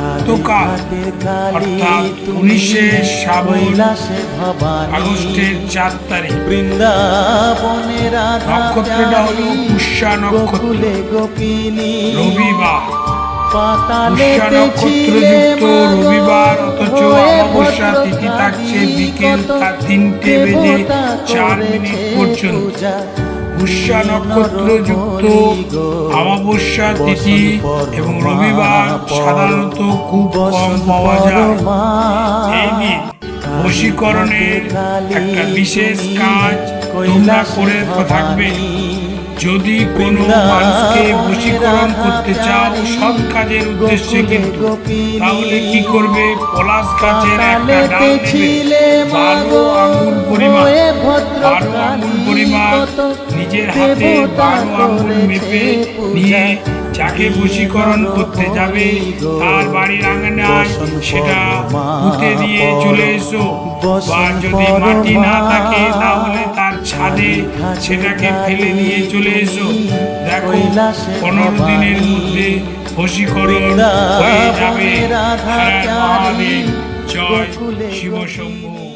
গতকাল অর্থাৎ উনিশে শ্রাবণ আগস্টের চার তারিখ। বৃন্দাবনে রাধা নক্ষত্রটা হলো পুষ্যা নক্ষত্র। রবিবার। পুষ্যা নক্ষত্রযুক্ত রবিবার অথচ অমাবস্যা তিথি থাকছে বিকেল তিনটে বেজে চার মিনিট পর্যন্ত। পুষ্যা নক্ষত্রযুক্ত, অমাবস্যা তিথি এবং রবিবার সাধারণত খুব কম পাওয়া যায়। বশীকরণের একটা বিশেষ কাজ তোমরা করে থাকবে। যদি কোনো মানুষকে বশীকরণ করতে চাও সব কাজের উদ্দেশ্যে কিন্তু, তাহলে কি করবে? পলাশ গাছের একটা ডাল নেবে। বারো আঙুল পরিমাণ। বারো আঙুল পরিমাণ নিজের হাতে বারো আঙুল মেপে নিয়ে যাকে বশীকরণ করতে যাবে, তার বাড়ির আঙিনায় সেটা পুঁতে দিয়ে চলে এসো। বা যদি মাটি না থাকে, তাহলে তার ছাদে সেটাকে ফেলে নিয়ে চলে এসো। দেখো, পনেরো দিনের মধ্যে বশীকরণ হয়ে যাবে। মহাদেব, জয় শিব শম্ভু